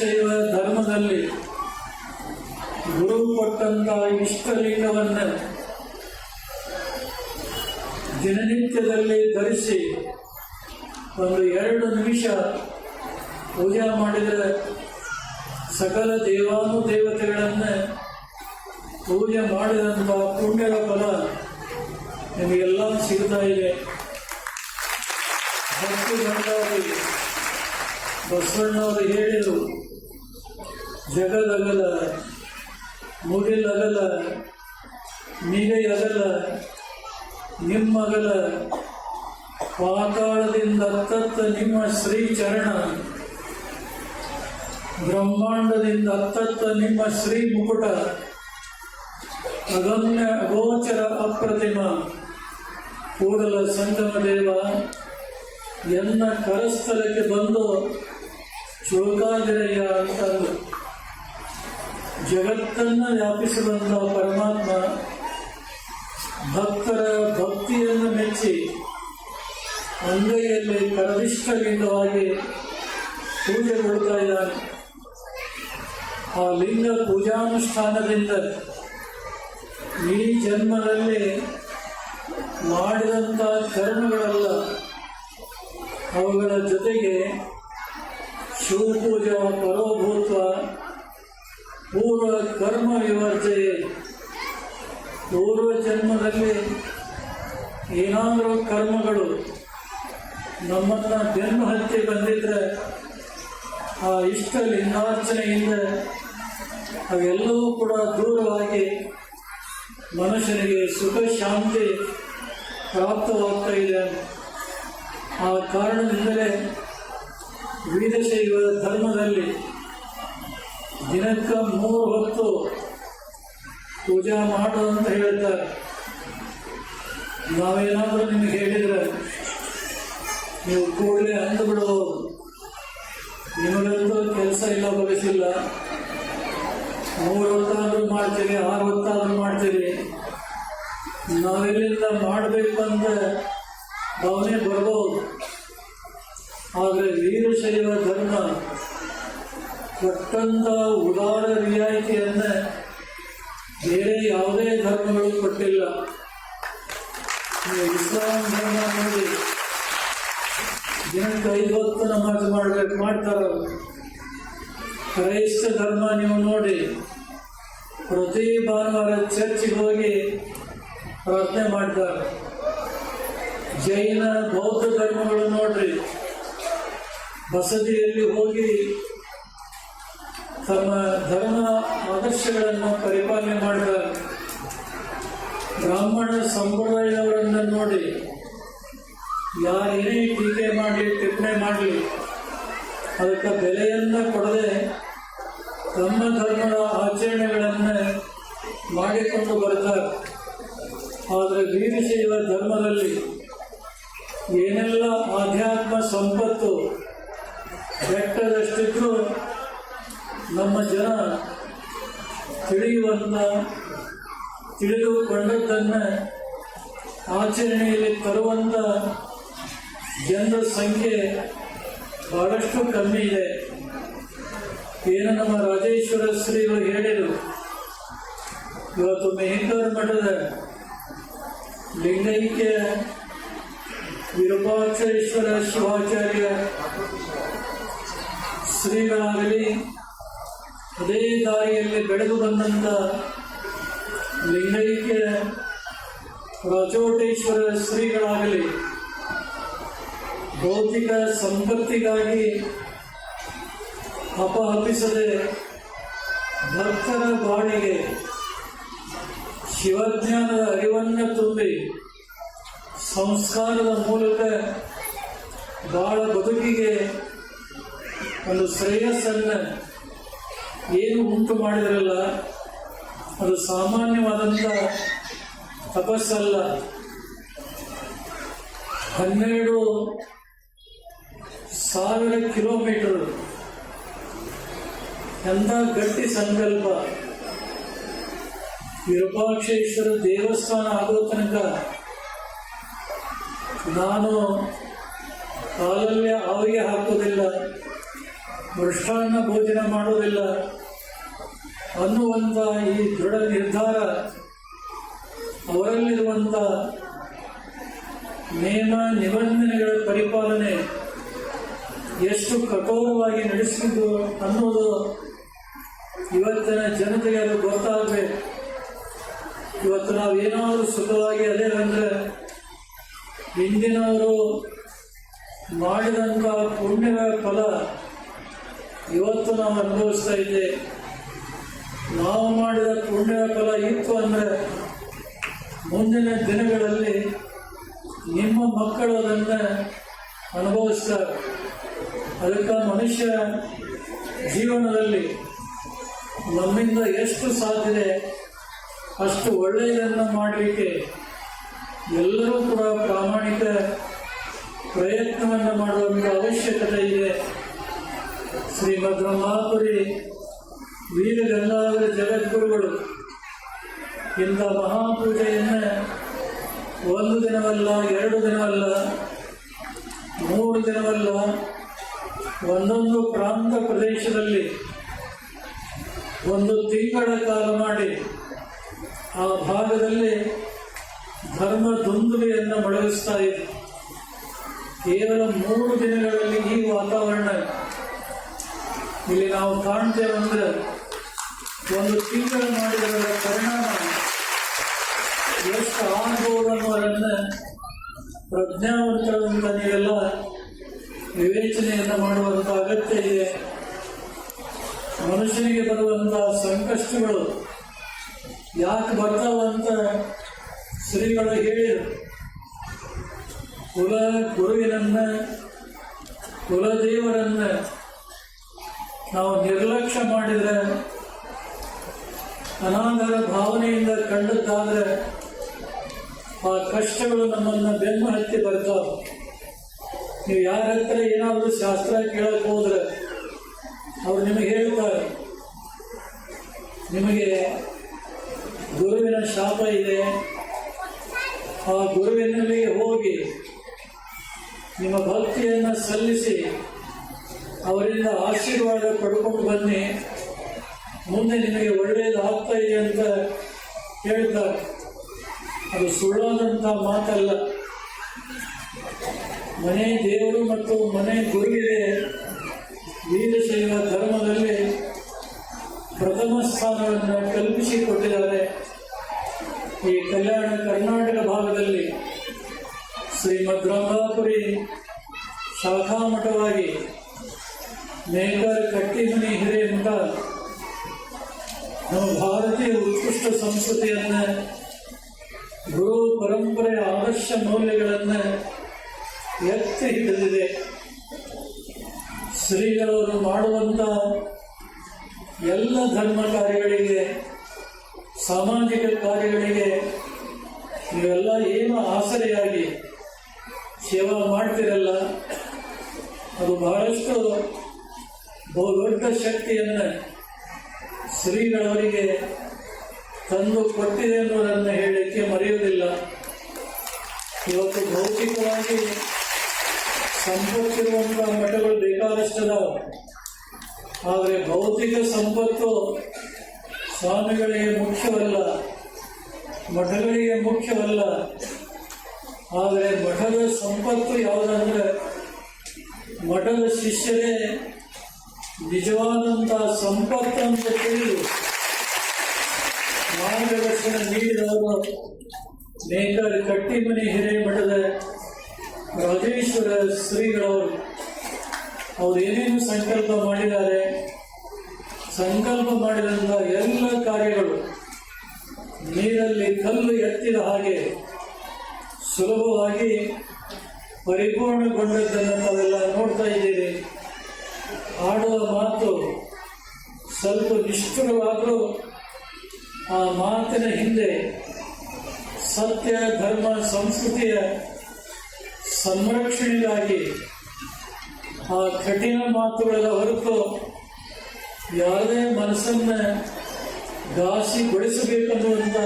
ಶೈವ ಧರ್ಮದಲ್ಲಿ ಗುರು ಕೊಟ್ಟಂತ ಇಷ್ಟಲಿಂಗವನ್ನ ದಿನನಿತ್ಯದಲ್ಲಿ ಧರಿಸಿ ಒಂದು ಎರಡು ನಿಮಿಷ ಪೂಜೆ ಮಾಡಿದರೆ ಸಕಲ ದೇವಾನುದೇವತೆಗಳನ್ನ ಪೂಜೆ ಮಾಡಿದಂಥ ಪುಣ್ಯದ ಫಲ ನಿಮಗೆಲ್ಲ ಸಿಗ್ತಾ ಇದೆ. ಭಕ್ತಿ ಬಂದವರು ಬಸವಣ್ಣವರು ಹೇಳಿದರು. ಜಗದಗಲ ಮುಗಿಲಗಲ ಅಗಲ ನಿಮ್ಮಗಲ ಪಾತಾಳದಿಂದ ಅತ್ತತ್ತ ನಿಮ್ಮ ಶ್ರೀ ಚರಣ ಬ್ರಹ್ಮಾಂಡದಿಂದ ಅತ್ತತ್ತ ನಿಮ್ಮ ಶ್ರೀ ಮುಕುಟ, ಅಗಮ್ಯ ಅಗೋಚರ ಅಪ್ರತಿಮ. ಕೂಡಲ ಸಂಗಮ ದೇವ, ಎನ್ನ ಕರಸ್ಥಲಕ್ಕೆ ಬಂದು ಚೋಕಾದಿರಯ್ಯ ಅಂತಂದು ಜಗತ್ತನ್ನ ವ್ಯಾಪಿಸಿದಂಥ ಪರಮಾತ್ಮ ಭಕ್ತರ ಭಕ್ತಿಯನ್ನು ಮೆಚ್ಚಿ ಅಂಗೈಯಲ್ಲಿ ಕರದಿಷ್ಟಲಿಂಗವಾಗಿ ಪೂಜೆ ಕೊಡ್ತಾ ಇದ್ದಾನೆ. ಆ ಲಿಂಗ ಪೂಜಾನುಷ್ಠಾನದಿಂದ ಈ ಜನ್ಮದಲ್ಲಿ ಮಾಡಿದಂಥ ಕರ್ಮಗಳೆಲ್ಲ ಅವುಗಳ ಜೊತೆಗೆ ಶಿವಪೂಜಾ ಪರೋಭೂತ್ವ ಪೂರ್ವ ಕರ್ಮ ವಿವರ್ಜೆ ಪೂರ್ವ ಜನ್ಮದಲ್ಲಿ ಏನಾದರೂ ಕರ್ಮಗಳು ನಮ್ಮನ್ನ ಜನ್ಮ ಹತ್ತಿ ಬಂದಿದ್ರೆ, ಆ ಇಷ್ಟ ಲಿಂಗಾರ್ಚನೆಯಿಂದ ಅವೆಲ್ಲವೂ ಕೂಡ ದೂರವಾಗಿ ಮನುಷ್ಯನಿಗೆ ಸುಖ, ಶಾಂತಿ ಪ್ರಾಪ್ತವಾಗ್ತಾ ಇದೆ. ಆ ಕಾರಣದಿಂದಲೇ ವೀರಶೈವ ಧರ್ಮದಲ್ಲಿ ದಿನಕ್ಕೆ ಮೂರು ಹೊತ್ತು ಪೂಜಾ ಮಾಡು ಅಂತ ಹೇಳ್ತಾರೆ ನಾವೇನಾದರೂ ನಿಮಗೆ ಹೇಳಿದ್ರೆ ನೀವು ಕೂಡಲೇ ಅಂದು ಬಿಡಬಹುದು ನಿಮಗಂತೂ ಕೆಲಸ ಇಲ್ಲ ಬಯಸಿಲ್ಲ ಮೂರು ಹೊತ್ತಾದ್ರೂ ಮಾಡ್ತೀರಿ, ಆರು ಹೊತ್ತಾದ್ರೂ ಮಾಡ್ತೀರಿ. ನಾವೆಲ್ಲಿಂದ ಮಾಡಬೇಕು ಅಂತ ಭಾವನೆ ಬರ್ಬೋದು. ಆದರೆ ವೀರಶೈವ ಕೊಟ್ಟಂತ ಉದಾರ ರಿಯಾಯಿತಿಯನ್ನ ಬೇರೆ ಯಾವುದೇ ಧರ್ಮಗಳು ಕೊಟ್ಟಿಲ್ಲ. ಇಸ್ಲಾಂ ಧರ್ಮ ನೋಡಿ ದಿನಕ್ಕೆ ಐದು ಹೊತ್ತು ನಮಾಜ್ ಮಾಡ್ಬೇಕು, ಮಾಡ್ತಾರ? ಕ್ರೈಸ್ತ ಧರ್ಮ ನೀವು ನೋಡಿ. ಪ್ರತಿ ಭಾನುವಾರ ಚರ್ಚಿಗೆ ಹೋಗಿ ಪ್ರಾರ್ಥನೆ ಮಾಡ್ತಾರೆ. ಜೈನ, ಬೌದ್ಧ ಧರ್ಮಗಳು ನೋಡ್ರಿ. ಬಸದಿಯಲ್ಲಿ ಹೋಗಿ ತಮ್ಮ ಧರ್ಮ ಆದರ್ಶಗಳನ್ನು ಪರಿಪಾಲನೆ ಮಾಡಿದ್ದಾರೆ ಬ್ರಾಹ್ಮಣ ಸಂಪ್ರದಾಯದವರನ್ನು ನೋಡಿ ಯಾರೇ ಟೀಕೆ ಮಾಡಲಿ, ಟಿಪ್ಪಣಿ ಮಾಡಲಿ, ಅದಕ್ಕೆ ಬೆಲೆಯನ್ನ ಕೊಡದೆ ತಮ್ಮ ಧರ್ಮದ ಆಚರಣೆಗಳನ್ನು ಮಾಡಿಕೊಂಡು ಬರ್ತಾರೆ. ಆದರೆ ವೀರಶೈವ ಧರ್ಮದಲ್ಲಿ ಏನೆಲ್ಲ ಆಧ್ಯಾತ್ಮ ಸಂಪತ್ತು ಬೆಟ್ಟದಷ್ಟಿದ್ರೂ ನಮ್ಮ ಜನ ತಿಳಿಯುವಂತ, ತಿಳಿದುಕೊಂಡದ್ದನ್ನು ಆಚರಣೆಯಲ್ಲಿ ತರುವಂತ ಜನರ ಸಂಖ್ಯೆ ಬಹಳಷ್ಟು ಕಮ್ಮಿ ಇದೆ. ಏನು ನಮ್ಮ ರಾಜೇಶ್ವರ ಶ್ರೀಗಳು ಹೇಳಿದರು ಇವತ್ತು ಮೆಹಿಂದರ್ ಮಠದ ಲಿಂಗೈಕ್ಯ ವಿರೂಪಾಕ್ಷೇಶ್ವರ ಶಿವಾಚಾರ್ಯ ಶ್ರೀಗಳಾಗಲಿ ಅದೇ ದಾರಿಯಲ್ಲಿ ಬೆಳೆದು ಬಂದಂಥ ಲಿಂಗೈಕ್ಯ ಪ್ರಚೋಟೇಶ್ವರ ಶ್ರೀಗಳಾಗಲಿ, ಭೌತಿಕ ಸಂಪತ್ತಿಗಾಗಿ ಅಪಹಪಿಸದೆ ಭಕ್ತರ ಬಾಣಿಗೆ ಶಿವಜ್ಞಾನದ ಅರಿವನ್ನು ತುಂಬಿ ಸಂಸ್ಕಾರದ ಮೂಲಕ ಬಾಳ ಬದುಕಿಗೆ ಒಂದು ಶ್ರೇಯಸ್ಸನ್ನು ಏನು ಉಂಟು ಮಾಡಿದ್ರಲ್ಲ, ಅದು ಸಾಮಾನ್ಯವಾದಂಥ ತಪಸ್ಸಲ್ಲ. ಹನ್ನೆರಡು ಸಾವಿರ ಕಿಲೋಮೀಟರ್. ಎಂಥ ಗಟ್ಟಿ ಸಂಕಲ್ಪ. ವಿರೂಪಾಕ್ಷೇಶ್ವರ ದೇವಸ್ಥಾನ ಆಗೋ ತನಕ ನಾನು ಕಾಲಲ್ಲೇ ಆವಿಗೆ ಹಾಕೋದಿಲ್ಲ ಮೃಷ್ಟಾನ್ನ ಭೋಜನ ಮಾಡುವುದಿಲ್ಲ ಅನ್ನುವಂಥ ಈ ದೃಢ ನಿರ್ಧಾರ ಅವರಲ್ಲಿರುವಂಥ ನೇಮ ನಿಬಂಧನೆಗಳ ಪರಿಪಾಲನೆ ಎಷ್ಟು ಕಠೋರವಾಗಿ ನಡೆಸಿದ್ದು ಅನ್ನೋದು ಇವತ್ತಿನ ಜನತೆಗೆ ಅದು ಗೊತ್ತಾಗಬೇಕು. ಇವತ್ತು ನಾವು ಏನಾದರೂ ಸುಖವಾಗಿ ಅದೇ ಅಂದರೆ ಹಿಂದಿನವರು ಮಾಡಿದಂಥ ಪುಣ್ಯಗಳ ಫಲ ಇವತ್ತು ನಾವು ಅನುಭವಿಸ್ತಾ ಇದ್ದೇವೆ ನಾವು ಮಾಡಿದ ಪುಣ್ಯ ಫಲ ಇತ್ತು ಅಂದರೆ ಮುಂದಿನ ದಿನಗಳಲ್ಲಿ ನಿಮ್ಮ ಮಕ್ಕಳು ಅದನ್ನು ಅನುಭವಿಸ್ತಾರೆ. ಅದಕ್ಕೆ ಮನುಷ್ಯ ಜೀವನದಲ್ಲಿ ನಮ್ಮಿಂದ ಎಷ್ಟು ಸಾಧ್ಯತೆ ಅಷ್ಟು ಒಳ್ಳೆಯದನ್ನು ಮಾಡಲಿಕ್ಕೆ ಎಲ್ಲರೂ ಕೂಡ ಪ್ರಾಮಾಣಿಕ ಪ್ರಯತ್ನವನ್ನು ಮಾಡುವಂಥ ಅವಶ್ಯಕತೆ ಇದೆ. ಶ್ರೀಮದ್ ಭದ್ರಮಾಪುರಿ ವೀರ ಗಂಗಾಧರ ಜಗದ್ಗುರುಗಳು ಇಂಥ ಮಹಾಪೂಜೆಯನ್ನು ಒಂದು ದಿನವಲ್ಲ, ಎರಡು ದಿನವಲ್ಲ, ಮೂರು ದಿನವಲ್ಲ, ಒಂದೊಂದು ಪ್ರಾಂತ ಪ್ರದೇಶದಲ್ಲಿ ಒಂದು ತಿಂಗಳ ಕಾಲ ಮಾಡಿ ಆ ಭಾಗದಲ್ಲಿ ಧರ್ಮ ದುಂದುಲೆಯನ್ನು ಮೊಳಗಿಸ್ತಾ ಇದೆ ಕೇವಲ ಮೂರು ದಿನಗಳಲ್ಲಿ ಈ ವಾತಾವರಣ ಇಲ್ಲಿ ನಾವು ಕಾಣ್ತೇವೆ ಅಂದ್ರೆ ಒಂದು ತಿಂಗಳು ಮಾಡಿದವರ ಪರಿಣಾಮ ಎಷ್ಟು ಅನ್ನೋದನ್ನು ಪ್ರಜ್ಞಾವಂತರಂತ ನೀವೆಲ್ಲ ವಿವೇಚನೆಯನ್ನು ಮಾಡುವಂಥ ಅಗತ್ಯ ಇದೆ. ಮನುಷ್ಯನಿಗೆ ಬರುವಂತಹ ಸಂಕಷ್ಟಗಳು ಯಾಕೆ ಬರ್ತಾವಂತ ಶ್ರೀಗಳು ಹೇಳಿದರು. ಕುಲ ಗುರುವಿನನ್ನ, ಕುಲದೇವರನ್ನ ನಾವು ನಿರ್ಲಕ್ಷ್ಯ ಮಾಡಿದರೆ ಅನಾದರ ಭಾವನೆಯಿಂದ ಕಂಡದ್ದಾದರೆ ಆ ಕಷ್ಟಗಳು ನಮ್ಮನ್ನು ಬೆನ್ನು ಹತ್ತಿ ಬರ್ತಾವೆ. ನೀವು ಯಾರ ಹತ್ರ ಏನಾದರೂ ಶಾಸ್ತ್ರ ಕೇಳಕ್ಕೆ ಹೋದ್ರೆ, ಅವ್ರು ನಿಮಗೆ ಹೇಳ್ತಾರೆ. ನಿಮಗೆ ಗುರುವಿನ ಶಾಪ ಇದೆ. ಆ ಗುರುವಿನಲ್ಲಿ ಹೋಗಿ ನಿಮ್ಮ ಭಕ್ತಿಯನ್ನು ಸಲ್ಲಿಸಿ ಅವರಿಂದ ಆಶೀರ್ವಾದ ಪಡ್ಕೊಂಡು ಬನ್ನಿ. ಮುಂದೆ ನಿಮಗೆ ಒಳ್ಳೆಯದು ಆಗ್ತಾ ಇದೆ ಅಂತ ಹೇಳ್ತಾರೆ. ಅದು ಸುಳ್ಳಾದಂಥ ಮಾತಲ್ಲ. ಮನೆ ದೇವರು ಮತ್ತು ಮನೆ ಗುರುವಿಗೆ ವೀರಶೈವ ಧರ್ಮದಲ್ಲಿ ಪ್ರಥಮ ಸ್ಥಾನವನ್ನು ಕಲ್ಪಿಸಿಕೊಟ್ಟಿದ್ದಾರೆ. ಈ ಕಲ್ಯಾಣ ಕರ್ನಾಟಕ ಭಾಗದಲ್ಲಿ ಶ್ರೀಮದ್ ರಂಗಾಪುರಿ ಶಾಖಾ ಮಠವಾಗಿ ನೇಕರ್ ಕಟ್ಟಿಮನಿ ಹಿರೇಮಠ ನಮ್ಮ ಭಾರತೀಯ ಉತ್ಕೃಷ್ಟ ಸಂಸ್ಕೃತಿಯನ್ನು, ಗುರು ಪರಂಪರೆಯ ಆದರ್ಶ ಮೌಲ್ಯಗಳನ್ನು ಎತ್ತಿ ಹಿಡಿದಿದೆ. ಶ್ರೀಗಳವರು ಮಾಡುವಂಥ ಎಲ್ಲ ಧರ್ಮ ಕಾರ್ಯಗಳಿಗೆ, ಸಾಮಾಜಿಕ ಕಾರ್ಯಗಳಿಗೆ ಇವೆಲ್ಲ ಏನು ಆಸರೆಯಾಗಿ ಸೇವಾ ಮಾಡ್ತಿರಲ್ಲ, ಅದು ಬಹಳಷ್ಟು ಬಹುದೊಡ್ಡ ಶಕ್ತಿಯನ್ನು ಶ್ರೀಗಳವರಿಗೆ ತಂದು ಕೊಟ್ಟಿದೆ ಅನ್ನೋದನ್ನು ಹೇಳಲಿಕ್ಕೆ ಮರೆಯುವುದಿಲ್ಲ. ಇವತ್ತು ಭೌತಿಕವಾಗಿ ಸಂಪತ್ತಿರುವಂಥ ಮಠಗಳು ಬೇಕಾದಷ್ಟದಾವ. ಆದರೆ ಭೌತಿಕ ಸಂಪತ್ತು ಸ್ವಾಮಿಗಳಿಗೆ ಮುಖ್ಯವಲ್ಲ, ಮಠಗಳಿಗೆ ಮುಖ್ಯವಲ್ಲ. ಆದರೆ ಮಠದ ಸಂಪತ್ತು ಯಾವುದಂದ್ರೆ ಮಠದ ಶಿಷ್ಯರೇ ನಿಜವಾದಂಥ ಸಂಪತ್ತು ಅಂತ ತಿಳಿದು ಮಾರ್ಗದರ್ಶನ ನೀಡಿದವರು ನೇಕರ್ ಕಟ್ಟಿಮನಿ ಹಿರೇಮಠದ ರಾಜೇಶ್ವರ ಶ್ರೀಗಳವರು. ಅವ್ರು ಏನೇನು ಸಂಕಲ್ಪ ಮಾಡಿದ್ದಾರೆ? ಸಂಕಲ್ಪ ಮಾಡಿದಂಥ ಎಲ್ಲ ಕಾರ್ಯಗಳು ನೀರಲ್ಲಿ ಕಲ್ಲು ಎತ್ತಿದ ಹಾಗೆ ಸುಲಭವಾಗಿ ಪರಿಪೂರ್ಣಗೊಂಡದ್ದನ್ನು ತಾವೆಲ್ಲ ನೋಡ್ತಾ ಇದ್ದೀರಿ ಆಡುವ ಮಾತು ಸ್ವಲ್ಪ ನಿಷ್ಠುರವಾದರೂ ಆ ಮಾತಿನ ಹಿಂದೆ ಸತ್ಯ, ಧರ್ಮ, ಸಂಸ್ಕೃತಿಯ ಸಂರಕ್ಷಣೆಗಾಗಿ ಆ ಕಠಿಣ ಮಾತುಗಳೆಲ್ಲ ಹೊರತು ಯಾವುದೇ ಮನಸ್ಸನ್ನ ಘಾಸಿಗೊಳಿಸಬೇಕನ್ನುವಂಥ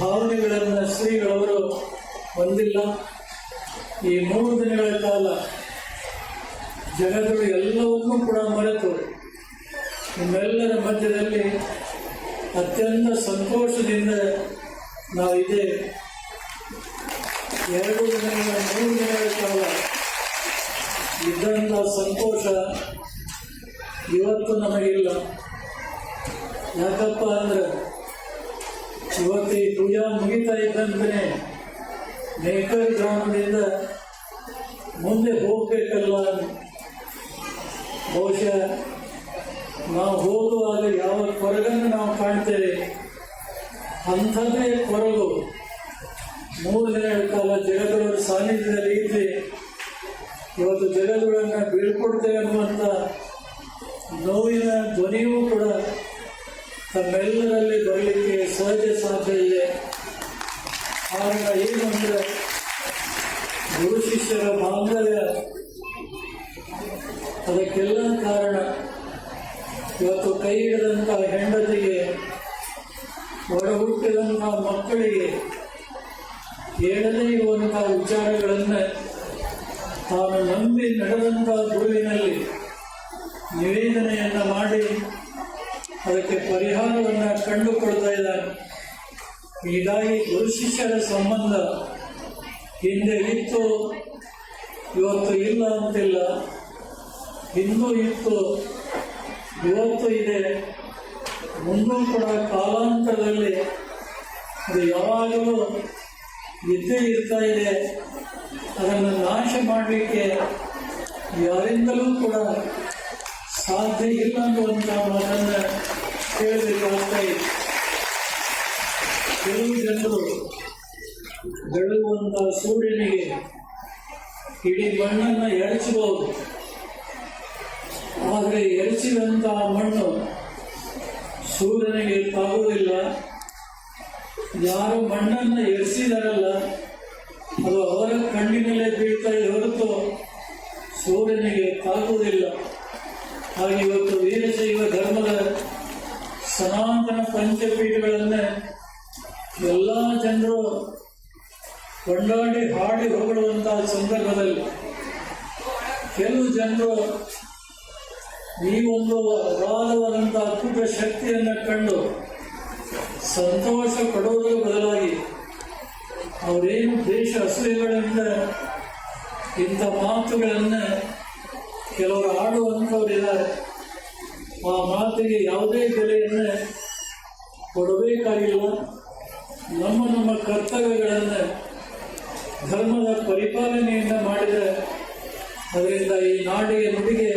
ಭಾವನೆಗಳನ್ನು ಶ್ರೀಗಳವರು ಹೊಂದಿಲ್ಲ. ಈ ಮೂರು ದಿನಗಳ ಕಾಲ ಜಗತ್ತು ಎಲ್ಲವನ್ನೂ ಕೂಡ ಮರೆತು ನಿಮ್ಮೆಲ್ಲರ ಮಧ್ಯದಲ್ಲಿ ಅತ್ಯಂತ ಸಂತೋಷದಿಂದ ನಾವು ನಾವಿದ್ದೇವೆ. ಎರಡು ದಿನಗಳ, ಮೂರು ದಿನಗಳ ಕಾಲ ಇದ್ದಂಥ ಸಂತೋಷ ಇವತ್ತು ನಮಗಿಲ್ಲ. ಯಾಕಪ್ಪ ಅಂದ್ರೆ ಇವತ್ತು ಈ ಪೂಜಾ ಮುಗಿತಾ ಇದ್ದಂತೆ ನೇಕರ್ ಗ್ರಾಮದಿಂದ ಮುಂದೆ ಹೋಗ್ಬೇಕಲ್ಲ ಬಹುಶಃ ನಾವು ಹೋಗುವಾಗ ಯಾವ ಕೊರಗನ್ನು ನಾವು ಕಾಣ್ತೇವೆ? ಅಂಥದ್ದೇ ಕೊರಗು. ಮೂರು ಕಾಲ ಜಗದೊಳರ ಸಾನ್ನಿಧ್ಯದಲ್ಲಿ ಇದ್ದರೆ ಇವತ್ತು ಜಗದೊಳನ್ನ ಬೀಳ್ಕೊಡ್ತೇವೆ ಅನ್ನುವಂಥ ನೋವಿನ ಧ್ವನಿಯೂ ಕೂಡ ತಮ್ಮೆಲ್ಲರಲ್ಲಿ ಬರಲಿಕ್ಕೆ ಸಹಜ ಸಾಧ್ಯ ಇದೆ. ಕಾರಣ ಏನು ಅಂದರೆ ಗುರು ಶಿಷ್ಯರ ಬಾಂಧವ್ಯ ಅದಕ್ಕೆಲ್ಲ ಕಾರಣ. ಇವತ್ತು ಕೈ ಹೆಂಡತಿಗೆ ಹೊರ ಹುಟ್ಟಿದಂಥ ಮಕ್ಕಳಿಗೆ ಹೇಳದೇ ಇರುವಂಥ ವಿಚಾರಗಳನ್ನು ತಾನು ನಂಬಿ ನಡೆದಂಥ ಗುರುವಿನಲ್ಲಿ ನಿವೇದನೆಯನ್ನು ಮಾಡಿ ಅದಕ್ಕೆ ಪರಿಹಾರವನ್ನು ಕಂಡುಕೊಳ್ತಾ ಇದ್ದಾನೆ. ಹೀಗಾಗಿ ಗುರು ಶಿಷ್ಯರ ಸಂಬಂಧ ಹಿಂದೆ ಇತ್ತು, ಇವತ್ತು ಇಲ್ಲ ಅಂತಿಲ್ಲ. ಹಿಂದೂ ಇತ್ತು. ಇವತ್ತು ಇದೆ. ಮುಂದೂ ಕೂಡ ಕಾಲಾಂತರದಲ್ಲಿ ಅದು ಯಾವಾಗಲೂ ಇದ್ದೇ ಇರ್ತಾ ಇದೆ. ಅದನ್ನು ನಾಶ ಮಾಡಲಿಕ್ಕೆ ಯಾರಿಂದಲೂ ಕೂಡ ಸಾಧ್ಯ ಇಲ್ಲ ಅನ್ನುವಂಥ ಮಾತನ್ನು ಕೇಳಬೇಕಾಗ್ತಾ ಇದೆ. ಕೆಲವು ಜನರು ಬೆಳಗುವಂಥ ಸೂರ್ಯನಿಗೆ ಇಡೀ ಮಣ್ಣನ್ನು ಎರಚಬಹುದು ಆದರೆ ಎರಚಿದಂತಹ ಮಣ್ಣು ಸೂರ್ಯನಿಗೆ ತಾಗುವುದಿಲ್ಲ. ಯಾರು ಮಣ್ಣನ್ನು ಎರಿಸಿದಾರಲ್ಲ ಅದು ಅವರ ಕಣ್ಣಿನಲ್ಲೇ ಬೀಳ್ತಾ ಇದೆ ಹೊರತು ಸೂರ್ಯನಿಗೆ ತಾಗುವುದಿಲ್ಲ. ಹಾಗೆ ಇವತ್ತು ವೀರಶೈವ ಧರ್ಮದ ಸನಾತನ ಪಂಚಪೀಠಗಳನ್ನೇ ಎಲ್ಲ ಜನರು ಕೊಂಡಾಡಿ ಹಾಡಿ ಹೊಗಳುವಂತಹ ಸಂದರ್ಭದಲ್ಲಿ ಕೆಲವು ಜನರು ಈ ಒಂದು ಅಗಾಧವಾದಂಥ ಅದ್ಭುತ ಶಕ್ತಿಯನ್ನು ಕಂಡು ಸಂತೋಷ ಪಡುವುದರ ಬದಲಾಗಿ ಅವರೇನು ದೇಶ ಅಸೂಯೆಗಳಿಂದ ಇಂಥ ಮಾತುಗಳನ್ನು ಕೆಲವರು ಆಡುವಂಥವರಿದ್ದಾರೆ. ಆ ಮಾತಿಗೆ ಯಾವುದೇ ಬೆಲೆಯನ್ನು ಕೊಡಬೇಕಾಗಿಲ್ಲ. ನಮ್ಮ ನಮ್ಮ ಕರ್ತವ್ಯಗಳನ್ನು, ಧರ್ಮದ ಪರಿಪಾಲನೆಯಿಂದ ಮಾಡಿದರೆ ಅದರಿಂದ ಈ ನಾಡಿಗೆ ನುಡಿಗೆ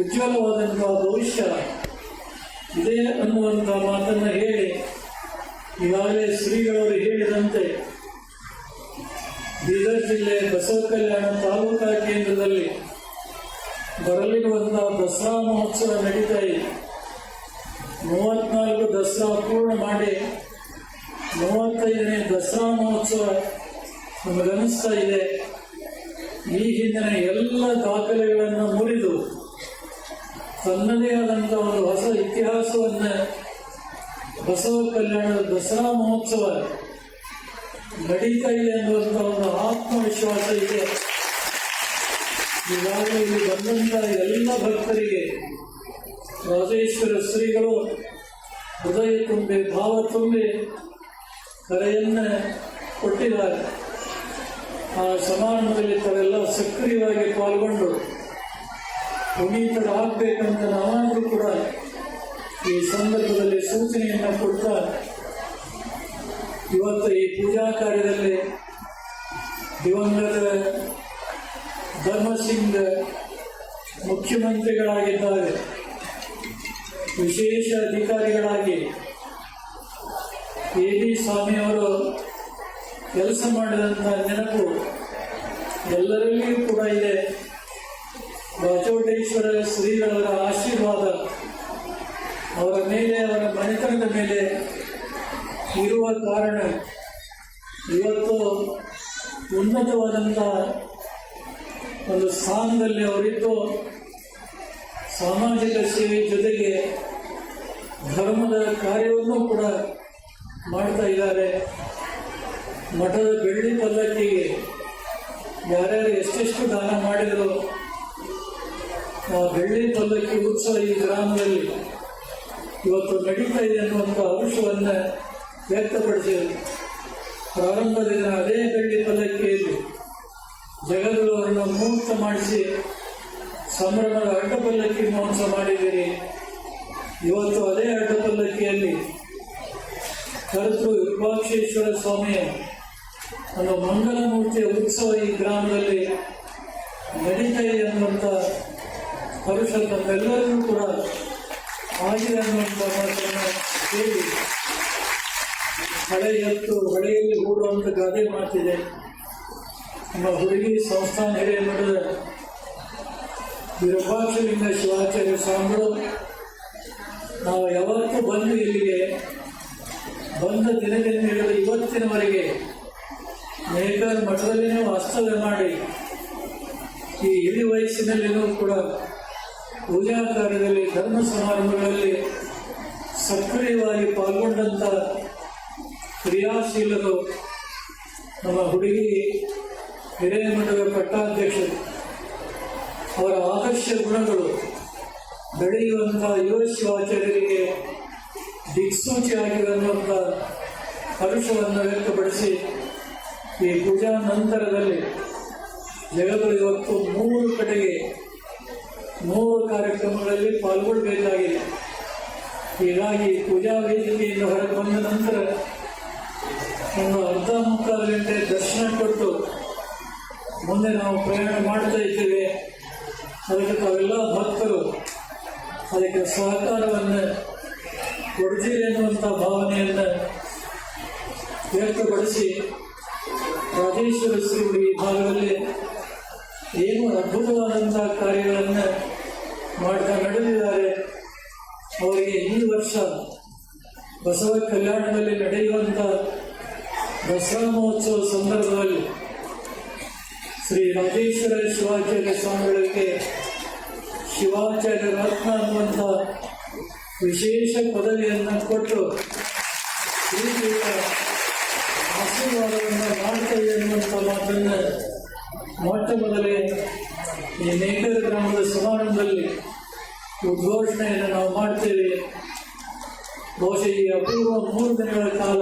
ಉಜ್ವಲವಾದಂಥ ಭವಿಷ್ಯ. ಇದೆ ಅನ್ನುವಂಥ ಮಾತನ್ನು ಹೇಳಿ, ಈಗಾಗಲೇ ಶ್ರೀಗಳವರು ಹೇಳಿದಂತೆ, ಬೀದರ್ ಜಿಲ್ಲೆ ಬಸವ ಕಲ್ಯಾಣ ತಾಲೂಕಾ ಕೇಂದ್ರದಲ್ಲಿ ಬರಲಿರುವಂತಹ ದಸರಾ ಮಹೋತ್ಸವ ನಡೀತಾ ಇದೆ. ಮೂವತ್ನಾಲ್ಕು ದಸರಾ ಪೂರ್ಣ ಮಾಡಿ, ಮೂವತ್ತೈದನೇ ದಸರಾ ಮಹೋತ್ಸವ ನಮಗನಿಸ್ತಾ ಇದೆ. ಈ ಹಿಂದಿನ ಎಲ್ಲ ದಾಖಲೆಗಳನ್ನು ಮುರಿದು ತನ್ನದೇ ಆದಂಥ ಒಂದು ಹೊಸ ಇತಿಹಾಸವನ್ನ ಬಸವ ಕಲ್ಯಾಣದ ದಸರಾ ಮಹೋತ್ಸವ ನಡೀತಾ ಇದೆ ಅನ್ನುವಂಥ ಒಂದು ಆತ್ಮವಿಶ್ವಾಸ ಇದೆ. ಈಗಾಗಲೇ ಇಲ್ಲಿ ಬಂದಂಥ ಎಲ್ಲ ಭಕ್ತರಿಗೆ ರಾಜೇಶ್ವರ ಶ್ರೀಗಳು ಹೃದಯ ತುಂಬಿ, ಭಾವ ತುಂಬಿ ಕರೆಯನ್ನ ಕೊಟ್ಟಿದ್ದಾರೆ. ಆ ಸಮಾರಂಭದಲ್ಲಿ ತಾವೆಲ್ಲ ಸಕ್ರಿಯವಾಗಿ ಪಾಲ್ಗೊಂಡು ಪುನೀತರಾಗಬೇಕಂತ ನಾವಾದರೂ ಕೂಡ ಈ ಸಂದರ್ಭದಲ್ಲಿ ಸೂಚನೆಯನ್ನು ಕೊಡ್ತಾ ಇವತ್ತು ಈ ಪೂಜಾ ಕಾರ್ಯದಲ್ಲಿ ದಿವಂಗತ ಧರ್ಮಸಿಂಗ್ ಮುಖ್ಯಮಂತ್ರಿಗಳಾಗಿದ್ದಾರೆ. ವಿಶೇಷ ಅಧಿಕಾರಿಗಳಾಗಿ ಎ ಡಿ ಸ್ವಾಮಿಯವರು ಕೆಲಸ ಮಾಡಿದಂಥ ನೆನಪು ಎಲ್ಲರಲ್ಲಿಯೂ ಕೂಡ ಇದೆ. ರಾಜೋಟೇಶ್ವರ ಶ್ರೀಗಳವರ ಆಶೀರ್ವಾದ ಅವರ ಮೇಲೆ, ಅವರ ಮನೆತನದ ಮೇಲೆ ಇರುವ ಕಾರಣ ಇವತ್ತು ಉನ್ನತವಾದಂಥ ಒಂದು ಸ್ಥಾನದಲ್ಲಿ ಅವರಿದ್ದು ಸಾಮಾಜಿಕ ಸೇವೆ ಜೊತೆಗೆ ಧರ್ಮದ ಕಾರ್ಯವನ್ನು ಕೂಡ ಮಾಡ್ತಾ ಇದ್ದಾರೆ. ಮಠದ ಬೆಳ್ಳಿ ಪಲ್ಲಕ್ಕಿಗೆ ಯಾರ್ಯಾರು ಎಷ್ಟೆಷ್ಟು ದಾನ ಮಾಡಿದರು ಬೆಳ್ಳಿ ಪಲ್ಲಕ್ಕಿ ಉತ್ಸವ ಈ ಗ್ರಾಮದಲ್ಲಿ ಇವತ್ತು ನಡೀತಾ ಇದೆ ಅನ್ನುವಂಥ ಅಂಶವನ್ನು ವ್ಯಕ್ತಪಡಿಸಿದರು. ಪ್ರಾರಂಭದ ಅದೇ ಬೆಳ್ಳಿ ಪಲ್ಲಕ್ಕಿಯಲ್ಲಿ ಜಗಗಳು ಮುಹೂರ್ತ ಮಾಡಿಸಿ ಸಂಭ್ರಮದ ಅಡ್ಡಪಲ್ಲಕ್ಕಿ ಮಾಂಸ ಮಾಡಿದ್ದೀರಿ. ಇವತ್ತು ಅದೇ ಅಡ್ಡಪಲ್ಲಕ್ಕಿಯಲ್ಲಿ ಕರ್ತೃ ವಿರೂಪಾಕ್ಷೇಶ್ವರ ಸ್ವಾಮಿಯ ಒಂದು ಮಂಗಲಮೂರ್ತಿಯ ಉತ್ಸವ ಈ ಗ್ರಾಮದಲ್ಲಿ ನಡೀತಾ ಇದೆ ಅನ್ನುವಂಥ ಹರುಷ ಎಲ್ಲರಿಗೂ ಕೂಡ ಆಗಿದೆ ಅನ್ನುವಂಥ ಕೇಳಿ ಹಳೆ ಎತ್ತು, ಹಳೆಯಲ್ಲಿ ಹೂಡುವಂತ ಗಾದೆ ಮಾತಿದೆ ನಮ್ಮ ಹುಡುಗಿ ಸಂಸ್ಥಾನ ಹಿರಿಯ ನಡೆದ ವಿರೂಪಾಕ್ಷಲಿಂಗ ಶಿವಾಚಾರ್ಯ ಸ್ವಾಮಿಗಳು, ನಾವು ಯಾವತ್ತೂ ಬಂದು ಇಲ್ಲಿಗೆ ಬಂದ ದಿನದಿಂದ ಹಿಡಿದು ಇವತ್ತಿನವರೆಗೆ ನೇಕಾರ ಮಠದಲ್ಲಿನೂ ವಾಸ್ತವ್ಯ ಮಾಡಿ ಈ ಇಳಿ ವಯಸ್ಸಿನಲ್ಲಿನೂ ಕೂಡ ಪೂಜಾ ಕಾರ್ಯದಲ್ಲಿ ಧರ್ಮ ಸಮಾರಂಭಗಳಲ್ಲಿ ಸಕ್ರಿಯವಾಗಿ ಪಾಲ್ಗೊಂಡಂಥ ಕ್ರಿಯಾಶೀಲರು ನಮ್ಮ ಹುಡುಗಿ ಹಿರೇಮಠದ ಪಟ್ಟಾಧ್ಯಕ್ಷರು. ಅವರ ಆದರ್ಶ ಗುಣಗಳು ಬೆಳೆಯುವಂಥ ಯುವ ಶಿವಾಚಾರ್ಯರಿಗೆ ದಿಕ್ಸೂಚಿಯಾಗಿರುವಂಥ ಹರುಷವನ್ನು ವ್ಯಕ್ತಪಡಿಸಿ ಈ ಪೂಜಾ ನಂತರದಲ್ಲಿ ಜಗಗಳು ಇವತ್ತು ಮೂರು ಕಡೆಗೆ ಮೂರು ಕಾರ್ಯಕ್ರಮಗಳಲ್ಲಿ ಪಾಲ್ಗೊಳ್ಳಬೇಕಾಗಿಲ್ಲ ಹೀಗಾಗಿ ಪೂಜಾ ವೇದಿಕೆಯಿಂದ ಹೊರಗೆ ಬಂದ ನಂತರ ಒಂದು ಅರ್ಧ ಮುಕ್ಕಾಲು ಗಂಟೆ ದರ್ಶನ ಕೊಟ್ಟು ಮುಂದೆ ನಾವು ಪ್ರಯಾಣ ಮಾಡ್ತಾ ಇದ್ದೇವೆ. ಅದಕ್ಕೆ ತಾವೆಲ್ಲ ಭಕ್ತರು ಅದಕ್ಕೆ ಸಹಕಾರವನ್ನು ಕೊಡ್ತೀರಿ ಅನ್ನುವಂಥ ಭಾವನೆಯನ್ನು ವ್ಯಕ್ತಪಡಿಸಿ ರಾಜೇಶ್ವರ ಶ್ರೀ ಭಾಗದಲ್ಲಿ ಏನು ಅದ್ಭುತವಾದಂಥ ಕಾರ್ಯಗಳನ್ನು ಮಾಡ್ತಾ ನಡೆದಿದ್ದಾರೆ. ಅವರಿಗೆ ಈ ವರ್ಷ ಬಸವ ಕಲ್ಯಾಣದಲ್ಲಿ ನಡೆಯುವಂಥ ದಸರಾ ಮಹೋತ್ಸವ ಸಂದರ್ಭದಲ್ಲಿ ಶ್ರೀ ರಾಜೇಶ್ವರ ಶಿವಾಚಾರ್ಯ ಸ್ವಾಮಿಗಳಿಗೆ ಶಿವಾಚಾರ್ಯ ರತ್ನ ಅನ್ನುವಂಥ ವಿಶೇಷ ಪದವಿಯನ್ನು ಕೊಟ್ಟು ಆಶೀರ್ವಾದವನ್ನು ಮಾಡ್ತೇವೆ ಎನ್ನುವಂಥ ಮಾತನ್ನು ಮೊಟ್ಟ ಮೊದಲೇ ಈ ನೇಕರ ಗ್ರಾಮದ ಸಮಾರಂಭದಲ್ಲಿ ಉದ್ಘೋಷಣೆಯನ್ನು ನಾವು ಮಾಡ್ತೇವೆ. ಬಹುಶಃ ಈ ಅಪೂರ್ವ ಮೂರು ದಿನಗಳ ಕಾಲ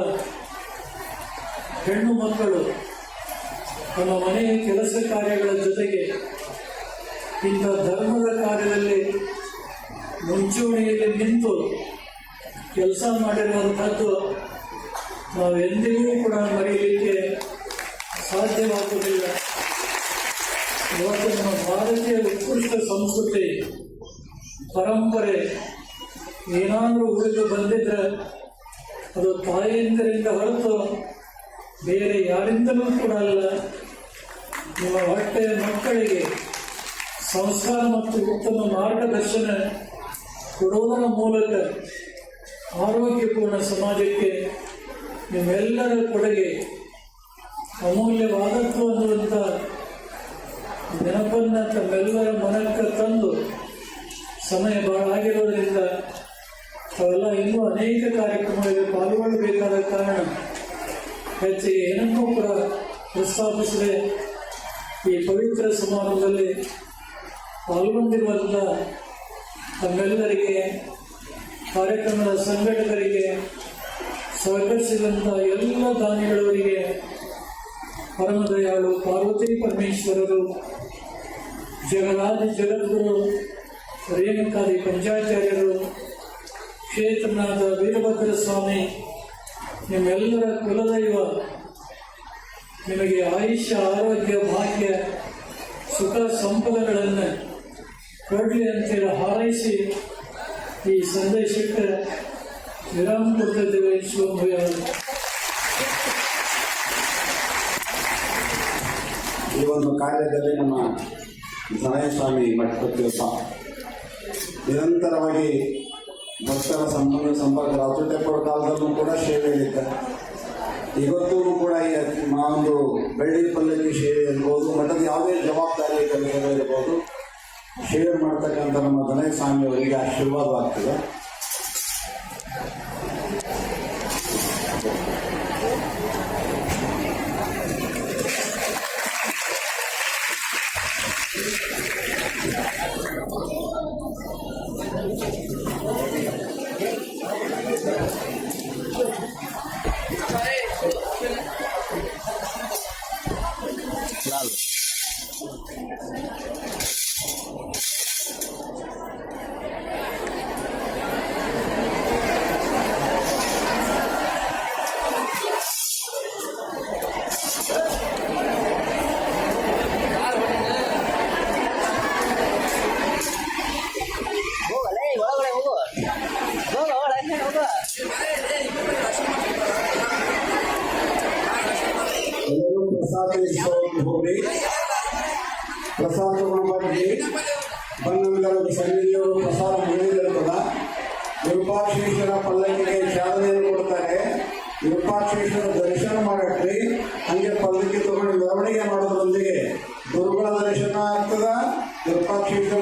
ಹೆಣ್ಣು ಮಕ್ಕಳು ತಮ್ಮ ಮನೆಯ ಕೆಲಸ ಕಾರ್ಯಗಳ ಜೊತೆಗೆ ಇಂಥ ಧರ್ಮದ ಕಾರ್ಯದಲ್ಲಿ ಮುಂಚೂಣಿಯಲ್ಲಿ ನಿಂತು ಕೆಲಸ ಮಾಡಿರುವಂಥದ್ದು ನಾವು ಎಂದಿಗೂ ಕೂಡ ಮರೆಯಲಿಕ್ಕೆ ಸಾಧ್ಯವಾಗುವುದಿಲ್ಲ. ಇವತ್ತು ನಮ್ಮ ಭಾರತೀಯ ಉತ್ಕೃಷ್ಟ ಸಂಸ್ಕೃತಿ ಪರಂಪರೆ ಏನಾದರೂ ಉಳಿದು ಬಂದಿದ್ರೆ ಅದು ತಾಯಿಯಿಂದರಿಂದ ಹೊರತು ಬೇರೆ ಯಾರಿಂದಲೂ ಕೂಡ ಅಲ್ಲ. ನಿಮ್ಮ ಹೊಟ್ಟೆಯ ಮಕ್ಕಳಿಗೆ ಸಂಸ್ಕಾರ ಮತ್ತು ಉತ್ತಮ ಮಾರ್ಗದರ್ಶನ ಕೊಡುವುದರ ಮೂಲಕ ಆರೋಗ್ಯಪೂರ್ಣ ಸಮಾಜಕ್ಕೆ ನಿಮ್ಮೆಲ್ಲರ ಕೊಡುಗೆ ಅಮೂಲ್ಯವಾದದ್ದು ಅನ್ನುವಂಥ ನೆನಪನ್ನು ತಮ್ಮೆಲ್ಲರ ಮನಕ್ಕೆ ತಂದು ಸಮಯ ಬಹಳ ಆಗಿರೋದ್ರಿಂದ ಅವೆಲ್ಲ ಇನ್ನೂ ಅನೇಕ ಕಾರ್ಯಕ್ರಮಗಳಿಗೆ ಪಾಲ್ಗೊಳ್ಳಬೇಕಾದ ಕಾರಣ ಹೆಚ್ಚಿಗೆ ಏನನ್ನೂ ಕೂಡ ಪ್ರಸ್ತಾಪಿಸದೆ ಈ ಪವಿತ್ರ ಸಮಾರಂಭದಲ್ಲಿ ಪಾಲ್ಗೊಂಡಿರುವಂಥ ತಮ್ಮೆಲ್ಲರಿಗೆ, ಕಾರ್ಯಕ್ರಮದ ಸಂಘಟಕರಿಗೆ ಸಹಕರಿಸಿದಂಥ ಎಲ್ಲ ದಾನಿಗಳವರಿಗೆ ಪರಮದಯಾಳು ಪಾರ್ವತಿ ಪರಮೇಶ್ವರರು, ಜಗದಾದಿ ಜಗದ್ಗುರು ರೇಣುಕಾದಿ ಪಂಚಾಚಾರ್ಯರು ಕ್ಷೇತ್ರನಾಥ ವೀರಭದ್ರ ಸ್ವಾಮಿ, ನಿಮ್ಮೆಲ್ಲರ ಕುಲದೈವ, ನಿಮಗೆ ಆಯುಷ್ಯ, ಆರೋಗ್ಯ, ಭಾಗ್ಯ, ಸುಖ ಸಂಪದಗಳನ್ನು ಕೊಡಲಿ ಅಂತೇಳಿ ಹಾರೈಸಿ ಈ ಸಂದೇಶಕ್ಕೆ ವಿರಾಮ ಕೊಡ್ತಿದ್ದೇವೆ ವಹಿಸುವ ಈ ಒಂದು ಕಾರ್ಯದಲ್ಲಿ ನಮ್ಮ ಸ್ವಾಮಿ ಮಠಪತಿಯಪ್ಪ ನಿರಂತರವಾಗಿ ಭಕ್ತರ ಸಂಬಂಧ ಸಂಪರ್ಕ ರಾಜೋಟೆಪ್ಪರ ಕಾಲದಲ್ಲೂ ಕೂಡ ಸೇವೆಯಲ್ಲಿದ್ದ ಇವತ್ತೂ ಕೂಡ ಈ ಒಂದು ಬೆಳ್ಳಿ ಪಲ್ಲಕ್ಕಿ ಸೇವೆ ಇರ್ಬೋದು, ಮಠದ ಯಾವುದೇ ಜವಾಬ್ದಾರಿ ಕೆಲಸಗಳಿರ್ಬೋದು ಶೇರ್ ಮಾಡ್ತಕ್ಕಂಥ ನಮ್ಮ ದನಯ ಸ್ವಾಮಿಯವರಿಗೆ ಆಶೀರ್ವಾದವಾಗ್ತದೆ. ಮಾಡಿ ಬಂಧುಗಳು ಸನ್ನಿಧಿಯವರು ಪ್ರಸಾದ ಮಾಡಿರುತ್ತದ ವಿರೂಪಾಕ್ಷೇಶ್ವರ ಪಲ್ಲಕ್ಕಿಗೆ ಚಾಲನೆ ಕೊಡ್ತಾರೆ. ವಿರೂಪಾಕ್ಷೇಶ್ವರ ದರ್ಶನ ಮಾಡಿ ಹಂಗೆ ಪಲ್ಲಕ್ಕಿ ತಗೊಂಡು ಮೆರವಣಿಗೆ ಮಾಡೋದ್ರೊಂದಿಗೆ ದುರ್ಗಳ ದರ್ಶನ ಆಗ್ತದ? ವಿರೂಪಾಕ್ಷೇಶ್ವರ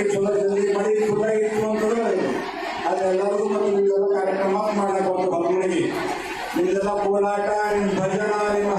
ಮಳೆ ಚಲೋ ಜಲ್ದಿ ಮಳೆ ಫುಲ್ ಆಗಿತ್ತು ಅಂತಂದ್ರೆ ಅದೆಲ್ಲರಿಗೂ ಮತ್ತು ನಿಮ್ದೆಲ್ಲ ಕಾರ್ಯಕ್ರಮ ಮಾಡ್ಲಿಕ್ಕೆ ಬಂತು ಬಲವಣಿಗೆ ನಿಮ್ದೆಲ್ಲ ಕೋಲಾಟ ನಿಮ್ಮ ಭಜನ, ನಿಮ್ಮ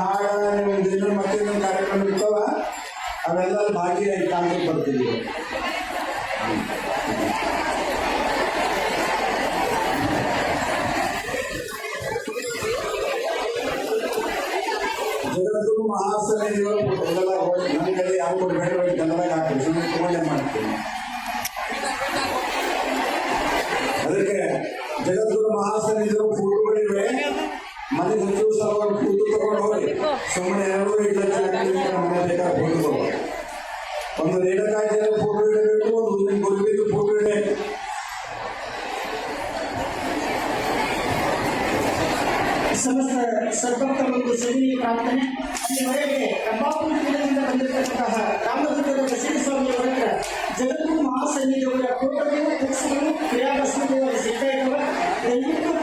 ಸಮಸ್ತ ಸದ್ಭಕ್ತರೊಂದು ಸೇವೆಯ ಪ್ರಾರ್ಥನೆ. ಇಲ್ಲಿವರೆಗೆ ಕಬ್ಬಾಪುರ ಜಿಲ್ಲೆಯಿಂದ ಬಂದಿರತಕ್ಕಂತಹ ರಾಮದುರ್ಗದ ಸ್ವಾಮಿ ಅವರ ಜಗದ್ಗುರು ಮಹಾಸನ್ನಿಧಿಯವರ ಫೋಟೋಗಳು ಪುಸ್ತಕಗಳು ಕ್ರಿಯಾಭಾಸಗಳು ಸಿಗ್ತಾ ಇದ್ದಾವೆ ಎಲ್ಲರಿಗೂ